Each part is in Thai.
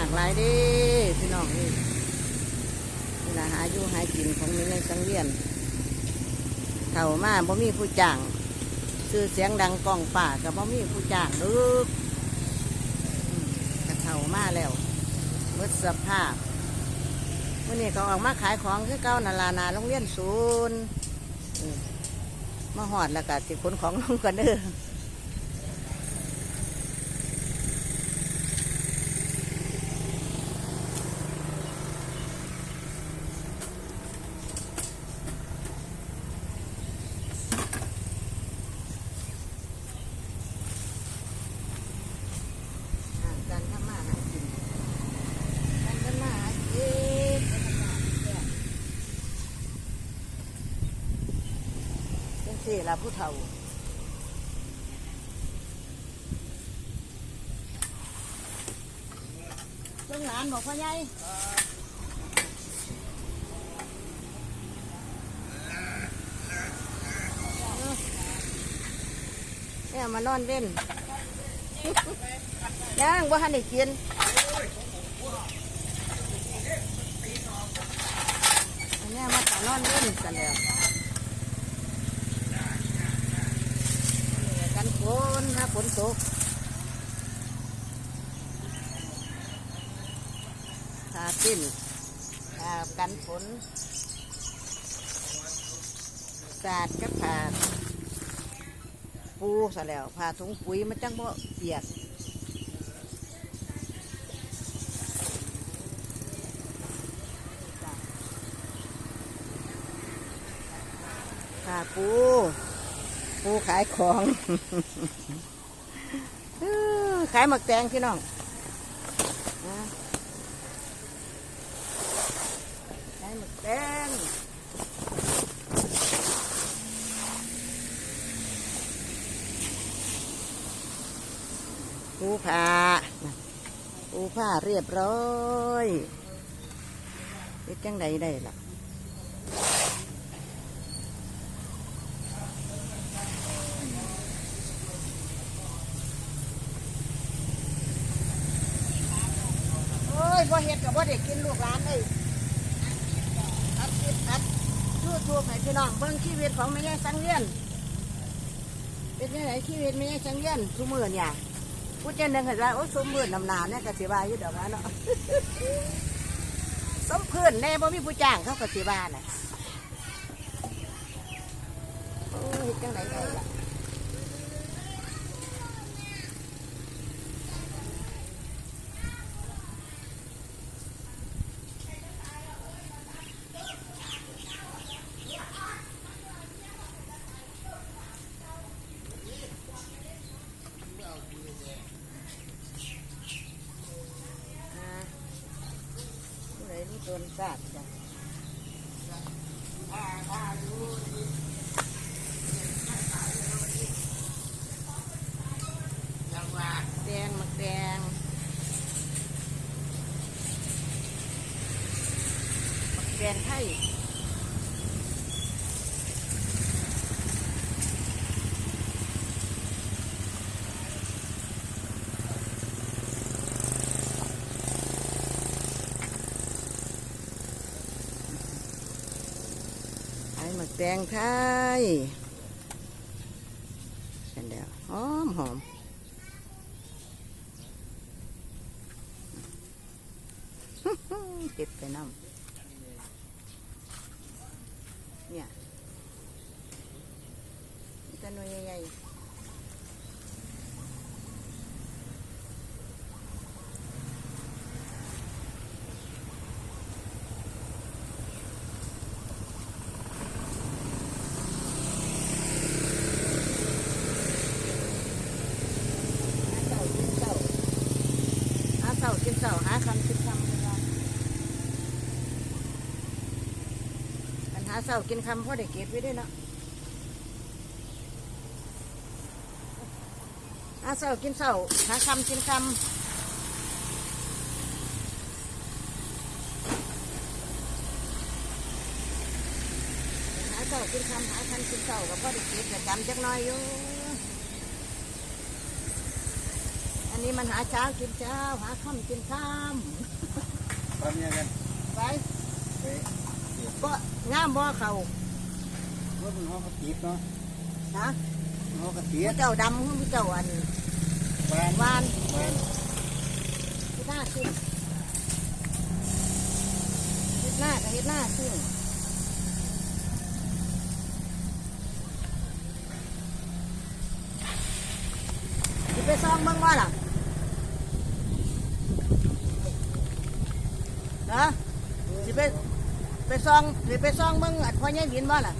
ากหลายเด้พี่น้องนี่นี่ละหาอยู่หากินของมีในสังเวียนเข่ามาบ่มีผู้จ้างซื้อเสียงดังกล้องป่ากับบ่มีผู้จ้างเด้ออืมก็เข่ามาแล้วหมดสภาพวันนี้ก็ออกมาขายของคือเก้านาลานาโรงเรียนศูนย์มาหอดแล้วก็ติขนของลงกันเด้อาการทำมาหากินการทำมาหากินเป็น สี่ละผู้เฒ่าลูกหลานบอกพ่อใหญ่เนี่ยมานอนเล่นยังบ่ทันได้กินอันนี้มาตานอนเล่นกันแล้ว นนฝนถ้าฝนตกถ้าปิ้นถ้ากันฝนสาดกับผ่าปูซะแล้วผ่าถุงปุ๋ยมันจังบ่เปียกค่ะปู ปูขายของขายหมักแตงพี่น้องขายหมักแตงปูผ้าน่ะปูผ้าเรียบร้อยเป็นจังใดได้ล่ะ โอ้ ยบ่เฮ็กับบ่ได้กินลูกหลานเลยอัดคลิปอัดยูทูบให้พี่น้องเบิ่งชีวิตของแม่ยายสังเวียนเป็นยังไงชีวิตแม่ยายสังเวียนซุมื้อเนี่ยผู้เจนหนึ่งเห็นว่าโอ้สมมื้อน้ำหนาเนี่ยก็สิว่าอยู่ดอกนะเนาะสมเพื้นแน่บ่มีผู้จ้างเขาก็สิว่าน่ะโอ้ยจังไดได้ล่ะ อ่าผู้ใด รู้ตนศาสตร์จ้ะแดงหมักแดงหมักแดงไทยไอ้ หมักแดงไทยกันเดียวหอมหอมเก็บไปน้ำเนี่ยมีแตะนวยใหญ่ๆหา เสากินเสาหาคำกินคำเวลาปัญหาเศร้ากินคำพ่อได้เก็บไว้ด้วยเนาะหาเศร้ากินเศร้าหาคำกินคำหาเศร้ากินคำหาคำกินเศร้ากับพ่อได้เก็บแต่จำจักน้อยอยู่อั นนนี้มันหาเช้ากินเช้า หาค่ำกินค่ทำยังไงำไปไปก็งามบ่เขารถมันห้องกระติบเนาะนะห้องกระติผู้บเจ้าดำผู้เจ้าอันวานวานวานที่หน้าขึ้นเฮ็ดหน้ากับเฮ็ดหน้าขึ้นสิไปซองเบิ่งว่าล่ะ นะสิไปไปซองสิไปซองเบิ่งอันพ่อใหญ่บินว่าล่ะ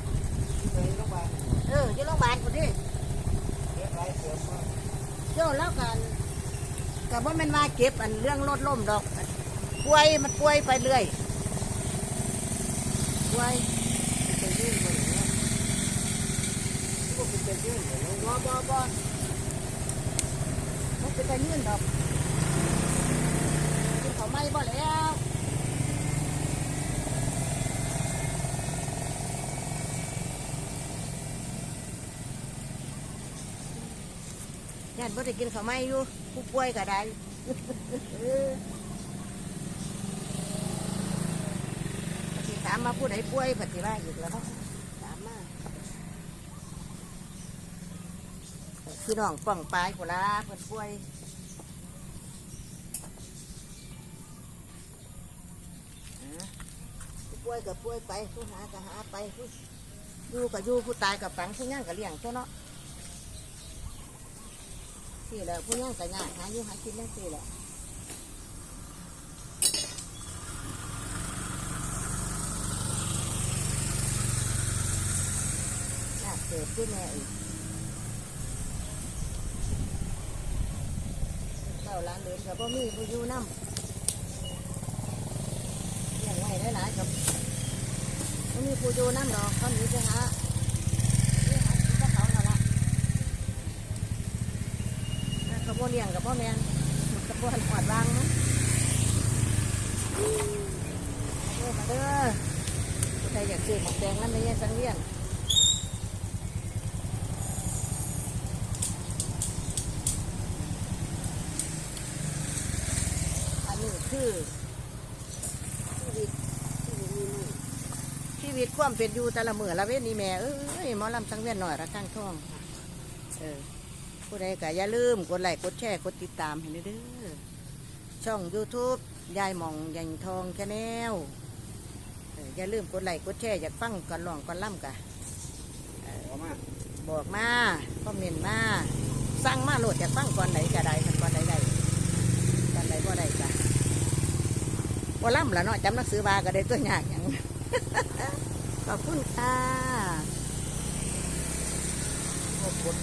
เอออยู่โรงพยาบาลคนที่เจ้าแล้วกันก็บ่แม่นว่าเก็บอันเรื่องรถล่มดอกป่วยมันป่วยไปเรื่อยป่วยไปยื่นบ่บ่บ่มันเป็นไปยื่นดอกกินเขาไม่บ่แล้ว ญาติบ่ได้กินข้าวไม่อยู่ผู้ป่วยก็ได้ปฏิถามมาผู้ใดป่วยปฏิว่าอีกแล้วเนาะถามมาพี่น้องป้องปลายกุลาเพิ่นป่วยผู้ป่วยกับป่วยไปผู้หาก็หาไปผู้อยู่กับอยู่ผู้ตายกับฝังผู้ย่างกับเลี้ยงเจ้าเนาะ ที่แหละผู้ย่างกับยางหาอยู่หากินนั่นสิแหละน่าเกิดขึ้นแม่อีกเจ้าหลานเหลือนกับพ่อมีผู้อยู่น้ำเลี้ยงไว้หลายกับพ่อมีผู้อยู่น้ำดอกเขาหนีไปหาเลี้ยงหากินกับเขาเท่าละอ่าเขา บ่เลี้ยงกับพ่อแม่นกับพ่หอดวางนะเด้อมาเด้อใครอยากซื้อหมกแดงนั่นไม่ใช่สังเวียนอันนี้คือชีวิตชีวิตมีมือชีวิตความเป็นอยู่แต่ละมือละเว้นนี่แม่เอ้ยหมอลำสังเวียนหน่อยระข้างท้องเออ ผู้ใดก็อย่าลืมกดไลค์กดแชร์กดติดตามให้เด้อช่อง YouTube ยายหมองยันทองแชนแนลเอออย่าลืมกดไลค์กดแชร์อยากฟังก่อนร้องก่อนล่ำกะออกมาบอกมาคอมเมนต์มาสั่งมาโหลดอยากฟังก่อนไหนก็ได้ก่อนใดใดก่อนใดก็ได้จ้ะว่าล่ำละเนาะจำหนักสือบาก็ได้ตัวยากอย่างขอบคุณค่ะพวกกด